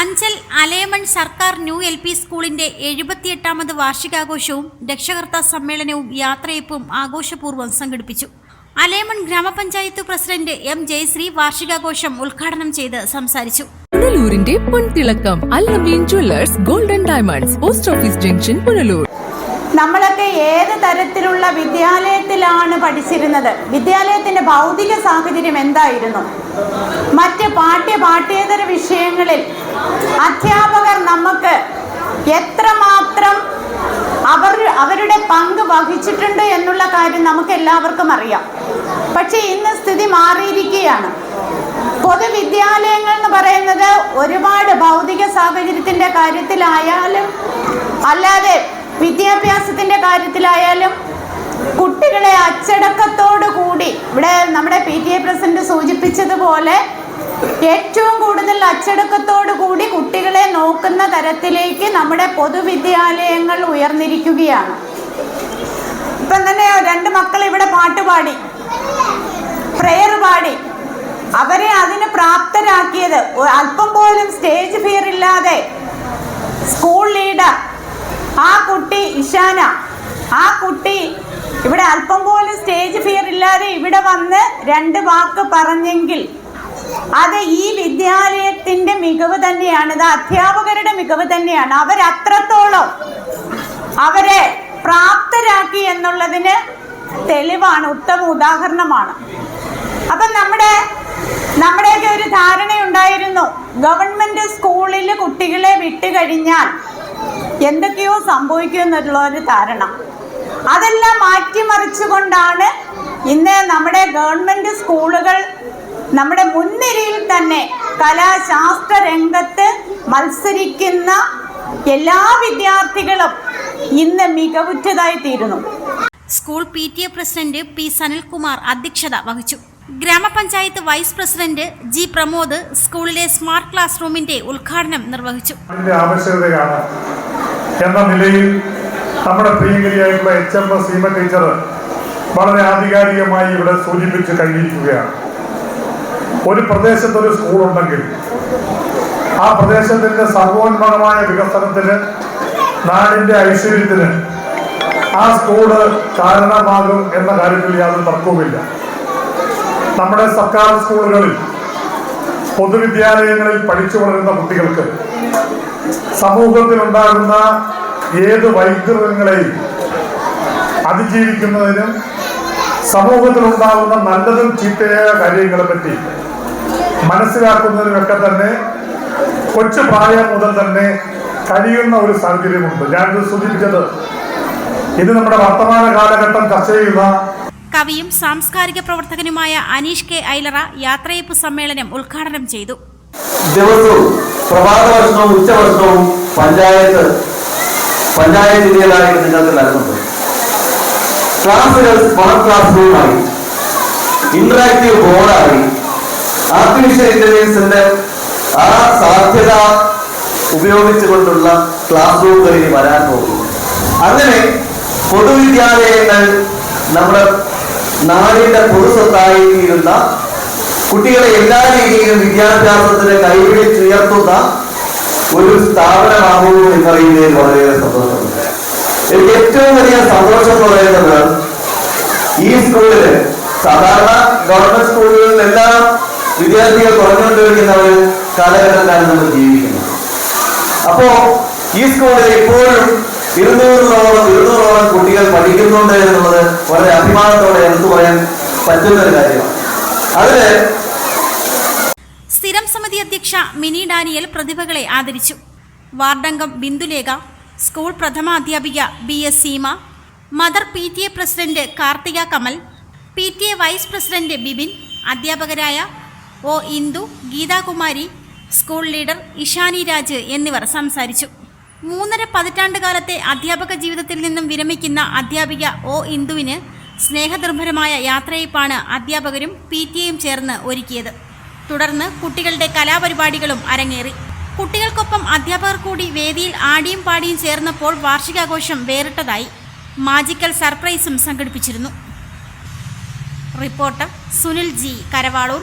അഞ്ചൽ അലേമൺ സർക്കാർ new L P സ്കൂളിന്റെ എഴുപത്തിയെട്ടാമത് വാർഷികാഘോഷവും രക്ഷകർത്താ സമ്മേളനവും യാത്രയപ്പും ആഘോഷപൂർവം സംഘടിപ്പിച്ചു. അലേമൺ ഗ്രാമപഞ്ചായത്ത് പ്രസിഡന്റ് എം ജയശ്രീ വാർഷികാഘോഷം ഉദ്ഘാടനം ചെയ്ത് സംസാരിച്ചു. പുനലൂരിന്റെ പൊൻതിളക്കം Allameen jewellers golden diamonds post office junction Punalur. നമ്മളൊക്കെ ഏത് തരത്തിലുള്ള വിദ്യാലയത്തിലാണ് പഠിച്ചിരുന്നത്? വിദ്യാലയത്തിന്റെ ഭൗതിക സാഹചര്യം എന്തായിരുന്നു? മറ്റ് പാഠ്യ പാഠ്യേതര വിഷയങ്ങളിൽ അധ്യാപകർ നമുക്ക് എത്രമാത്രം അവർ അവരുടെ പങ്ക് വഹിച്ചിട്ടുണ്ട് എന്നുള്ള കാര്യം നമുക്ക് എല്ലാവർക്കും അറിയാം. പക്ഷേ ഇന്ന് സ്ഥിതി മാറിയിരിക്കുകയാണ്. പൊതുവിദ്യാലയങ്ങൾ എന്ന് പറയുന്നത് ഒരുപാട് ഭൗതിക സാഹചര്യത്തിന്റെ കാര്യത്തിലായാലും അല്ലാതെ വിദ്യാഭ്യാസത്തിന്റെ കാര്യത്തിലായാലും കുട്ടികളെ അച്ചടക്കത്തോടു കൂടി ഇവിടെ നമ്മുടെ പി ടി എ പ്രസിഡന്റ് സൂചിപ്പിച്ചതുപോലെ ഏറ്റവും കൂടുതൽ അച്ചടക്കത്തോടു കൂടി കുട്ടികളെ നോക്കുന്ന തരത്തിലേക്ക് നമ്മുടെ പൊതുവിദ്യാലയങ്ങൾ ഉയർന്നിരിക്കുകയാണ്. ഇപ്പം തന്നെ രണ്ട് മക്കൾ ഇവിടെ പാട്ടുപാടി പ്രെയർ പാടി. അവരെ അതിന് പ്രാപ്തരാക്കിയത് അല്പം പോലും സ്റ്റേജ് ഫിയർ ഇല്ലാതെ സ്കൂൾ ലീഡർ ആ കുട്ടി ഇഷാന ആ കുട്ടി ഇവിടെ അല്പം പോലും സ്റ്റേജ് ഫിയർ ഇല്ലാതെ ഇവിടെ വന്ന് രണ്ട് വാക്ക് പറഞ്ഞെങ്കിൽ അത് ഈ വിദ്യാലയത്തിന്റെ മികവ് തന്നെയാണ് ഇത് അധ്യാപകരുടെ മികവ് തന്നെയാണ്. അവരത്രത്തോളം അവരെ പ്രാപ്തരാക്കി എന്നുള്ളതിന് തെളിവാണ് ഉത്തമ ഉദാഹരണമാണ്. അപ്പം നമ്മുടെ നമ്മുടെയൊക്കെ ഒരു ധാരണയുണ്ടായിരുന്നു ഗവൺമെന്റ് സ്കൂളിൽ കുട്ടികളെ വിട്ടുകഴിഞ്ഞാൽ എന്തൊക്കെയോ സംഭവിക്കുമെന്നുള്ള ഒരു ധാരണ. അതെല്ലാം മാറ്റിമറിച്ചുകൊണ്ടാണ് ഇന്ന് നമ്മുടെ ഗവൺമെന്റ് സ്കൂളുകൾ നമ്മുടെ മുൻനിരയിൽ തന്നെ കലാശാസ്ത്ര രംഗത്ത് മത്സരിക്കുന്ന എല്ലാ വിദ്യാർത്ഥികളും ഇന്ന് മികവുറ്റതായി തീരുന്നു. School P T A president P Sanilkumar അധ്യക്ഷത വഹിച്ചു. ഗ്രാമപഞ്ചായത്ത് വൈസ് പ്രസിഡന്റ് ജി പ്രമോദ് സ്കൂളിലെ സ്മാർട്ട് ക്ലാസ് റൂമിന്റെ ഉദ്ഘാടനം നിർവഹിച്ചു. എന്ന നിലയിൽ നമ്മുടെ പ്രിയങ്കരിയായിട്ടുള്ള H M S Seema teacher വളരെ ആധികാരികമായി ഇവിടെ സൂചിപ്പിച്ച് കഴിഞ്ഞിരിക്കുകയാണ്. ഒരു പ്രദേശത്ത് ഒരു സ്കൂൾ ഉണ്ടെങ്കിൽ ആ പ്രദേശത്തിന്റെ സർവോന്മുഖമായ വികസനത്തിന് നാടിന്റെ ഐശ്വര്യത്തിന് ആ സ്കൂൾ കാരണമാകും എന്ന കാര്യത്തിൽ യാതൊരു തർക്കവുമില്ല. നമ്മുടെ സർക്കാർ സ്കൂളുകളിൽ പൊതുവിദ്യാലയങ്ങളിൽ പഠിച്ചു വളരുന്ന കുട്ടികൾക്ക് സമൂഹത്തിലുണ്ടാകുന്ന ഏത് വൈകൃതങ്ങളെയും അതിജീവിക്കുന്നതിനും സമൂഹത്തിലുണ്ടാകുന്ന നല്ലതും ചീത്തയായ കാര്യങ്ങളെ പറ്റി മനസ്സിലാക്കുന്നതിനൊക്കെ തന്നെ കൊച്ചു പ്രായം മുതൽ തന്നെ കഴിയുന്ന ഒരു സാഹചര്യമുണ്ട്. ഞാനിത് സൂചിപ്പിച്ചത് ഇത് നമ്മുടെ വർത്തമാന കാലഘട്ടം ചർച്ച ചെയ്യുന്ന കവിയും സാംസ്കാരിക പ്രവർത്തകനുമായ അനീഷ് കെ ഐലറ യാത്രയപ്പ് സമ്മേളനം ഉദ്ഘാടനം ചെയ്തു. ദിവസവും പ്രഭാത ഭക്ഷണവും ഉച്ചഭക്ഷണവും പഞ്ചായത്ത് പഞ്ചായത്തിന്റെതായിട്ട് നിങ്ങൾക്ക് നൽകുന്നത് ക്ലാസ്സുകൾ സ്മാർട്ട് ക്ലാസ് റൂമായി ഇന്ററാക്റ്റീവ് ബോർഡായി ആർട്ടിഫിഷ്യൽ ഇന്റലിജൻസിന്റെ ആ സാധ്യത ഉപയോഗിച്ചുകൊണ്ടുള്ള ക്ലാസ് റൂമുകളിൽ വരാൻ പോകുന്നു. അങ്ങനെ പൊതുവിദ്യാലയങ്ങൾ നമ്മുടെ നാടിന്റെ പൊതുസ്വത്തായി തീരുന്ന കുട്ടികളെ എല്ലാ രീതിയിലും വിദ്യാഭ്യാസത്തിന് കൈപിടിച്ചുയർത്തുന്ന ഒരു സ്ഥാപനമാകുന്നു എന്നറിയുന്നതിൽ വളരെയേറെ സന്തോഷമുണ്ട്. എനിക്ക് ഏറ്റവും വലിയ സന്തോഷം എന്ന് പറയുന്നത് ഈ സ്കൂളിൽ സാധാരണ ഗവൺമെന്റ് സ്കൂളുകളിൽ എല്ലാം വിദ്യാർത്ഥികൾ കുറഞ്ഞുകൊണ്ടിരിക്കുന്ന ഒരു കാലഘട്ടത്തിലാണ് നമ്മൾ ജീവിക്കുന്നത്. അപ്പോ ഈ സ്കൂളിൽ ഇപ്പോഴും ഇരുന്നൂറിനോളം ഇരുന്നൂറോളം കുട്ടികൾ പഠിക്കുന്നുണ്ട് എന്നുള്ളത് വളരെ അഭിമാനത്തോടെ എടുത്തു പറയാൻ പറ്റുന്ന ഒരു കാര്യമാണ്. അതിൽ അധ്യക്ഷ മിനി ഡാനിയൽ പ്രതിഭകളെ ആദരിച്ചു. വാർഡംഗം Bindulekha school പ്രഥമാധ്യാപിക B S Seema mother P T A president Karthika Kamal P T A vice president Bibin അധ്യാപകരായ O Indu Geethakumari school leader Ishani Raj എന്നിവർ സംസാരിച്ചു. മൂന്നര പതിറ്റാണ്ട് കാലത്തെ അധ്യാപക ജീവിതത്തിൽ നിന്നും വിരമിക്കുന്ന അധ്യാപിക ഒ ഇന്ദുവിന് സ്നേഹനിർഭരമായ യാത്രയപ്പാണ് അധ്യാപകരും പി ടി എയും ചേർന്ന് ഒരുക്കിയത്. തുടർന്ന് കുട്ടികളുടെ കലാപരിപാടികളും അരങ്ങേറി. കുട്ടികൾക്കൊപ്പം അധ്യാപകർ കൂടി വേദിയിൽ ആടിയും പാടിയും ചേർന്നപ്പോൾ വാർഷികാഘോഷം വേറിട്ടതായി മാജിക്കൽ സർപ്രൈസും സംഘടിപ്പിച്ചിരുന്നു. Reporter Sunil G Karavaloor.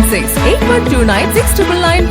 nine six eight one two nine six double nine.